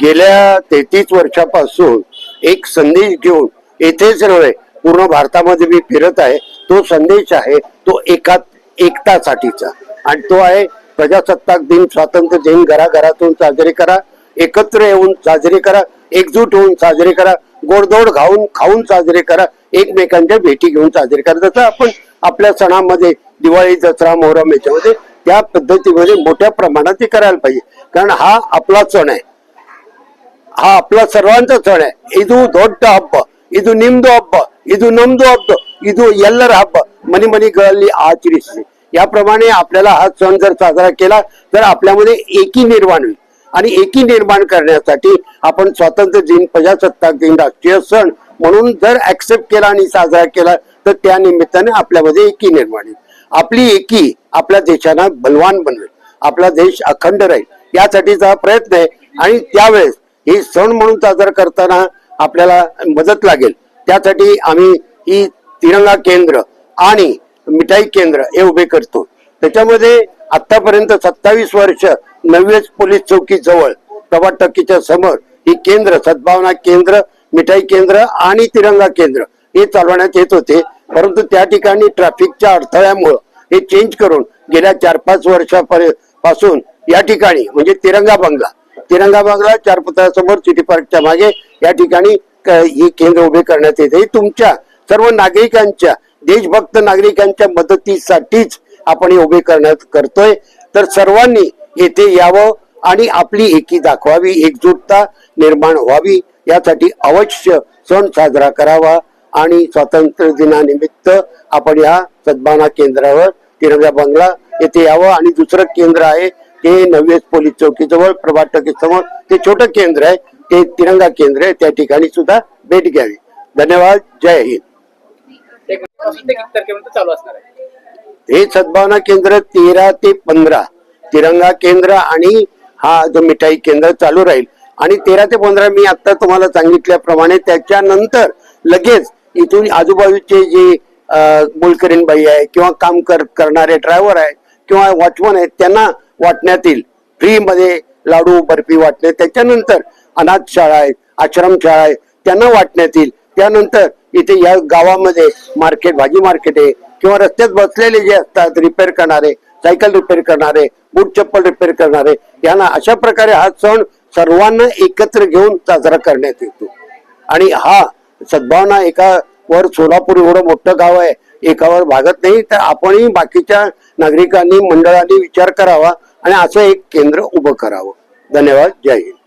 गेल्या तेहतीस वर्षापासून एक संदेश घेऊन येथेच नव्हे पूर्ण भारतामध्ये मी फिरत आहे. तो संदेश आहे तो एका एकतासाठीचा. आणि तो आहे प्रजासत्ताक दिन स्वातंत्र्य दिन घराघरातून साजरे करा एकत्र येऊन साजरे करा एकजूट होऊन साजरे करा गोडधोड खाऊन खाऊन साजरे करा एकमेकांच्या भेटी घेऊन साजरे करा. जसं आपण आपल्या सणामध्ये दिवाळी दसरा मोहरम याच्यामध्ये त्या पद्धतीमध्ये मोठ्या प्रमाणात ते करायला पाहिजे. कारण हा आपला सण आहे. हा आपला सर्वांचा सण आहे ಇದು ದೊಡ್ಡ ಹಬ್ಬ ಇದು ನಿಮ್ದು ಹಬ್ಬ ಇದು ನಮ್ದು ಹಬ್ಬ ಇದು ಎಲ್ಲರ ಹಬ್ಬ ಮನೆ ಮನೆಗಳಲ್ಲಿ ಆಚರಿಸಿ याप्रमाणे आपल्याला हा सण जर साजरा केला तर आपल्यामध्ये एकी निर्माण होईल आणि एकी निर्माण करण्यासाठी आपण स्वातंत्र्य दिन प्रजासत्ताक दिन राष्ट्रीय सण म्हणून जर ऍक्सेप्ट केला आणि साजरा केला तर त्या निमित्ताने आपल्यामध्ये एकी निर्माण होईल आपली एकी आपल्या देशाला बलवान बनवेल आपला देश अखंड राहील यासाठीचा हा प्रयत्न आहे आणि त्यावेळेस ही सण म्हणून साजरा करताना आपल्याला मदत लागेल. त्यासाठी आम्ही ही तिरंगा केंद्र आणि मिठाई केंद्र हे उभे करतो. त्याच्यामध्ये आतापर्यंत सत्तावीस वर्ष नववेस पोलीस चौकी जवळ प्रभात टक्कीच्या समोर ही केंद्र सद्भावना केंद्र मिठाई केंद्र आणि तिरंगा केंद्र हे चालवण्यात येत होते. परंतु त्या ठिकाणी ट्रॅफिकच्या अडथळ्यामुळं हे चेंज करून गेल्या चार पाच वर्षापर्यंत पासून या ठिकाणी म्हणजे तिरंगा बंगला तिरंगा बंगला चार पुतळ्यासमोर सिटी पार्कच्या मागे या ठिकाणी हे ही केंद्र उभे करण्यात येते. तुमच्या सर्व नागरिकांच्या देशभक्त नागरिकांच्या मदतीसाठीच आपण हे उभे करण्यात करतोय. तर सर्वांनी येथे यावं आणि आपली एकी दाखवावी एकजुटता निर्माण व्हावी यासाठी अवश्य सण साजरा करावा आणि स्वातंत्र्य दिनानिमित्त आपण या सद्भावना केंद्रावर तिरंगा बंगला येथे यावं आणि दुसरं केंद्र आहे ते नववेस पोलीस चौकीजवळ प्रभात टकी समोर. ते छोटं केंद्र आहे. ते तिरंगा केंद्र आहे. त्या ठिकाणी सुद्धा भेट घ्यावी. धन्यवाद. जय हिंद. हे सद्भावना केंद्र तेरा ते पंधरा. तिरंगा केंद्र आणि हा जो मिठाई केंद्र चालू राहील. आणि तेरा ते पंधरा मी आता तुम्हाला सांगितल्याप्रमाणे त्याच्यानंतर लगेच इथून आजूबाजूचे जे अं, बाई आहे किंवा काम कर करणारे ड्रायव्हर आहेत किंवा वॉचमन आहेत त्यांना वाटण्यात येईल फ्रीमध्ये लाडू बर्फी वाटणे. त्याच्यानंतर अनाथ शाळा आहेत आश्रम शाळा आहेत त्यांना वाटण्यात येईल त्यानंतर इथे या गावामध्ये मार्केट भाजी मार्केट आहे. किंवा रस्त्यात बसलेले जे असतात रिपेअर करणारे सायकल रिपेअर करणारे बूट चप्पल रिपेअर करणारे यांना अशा प्रकारे हा सण सर्वांना एकत्र घेऊन साजरा करण्यात येतो. आणि हा सद्भावना एका वर सोलापूर एवढं मोठं गाव आहे एकावर भागत नाही तर आपणही बाकीच्या नागरिकांनी मंडळांनी विचार करावा. आणि असं एक केंद्र उभं करावं. धन्यवाद. जय हिंद.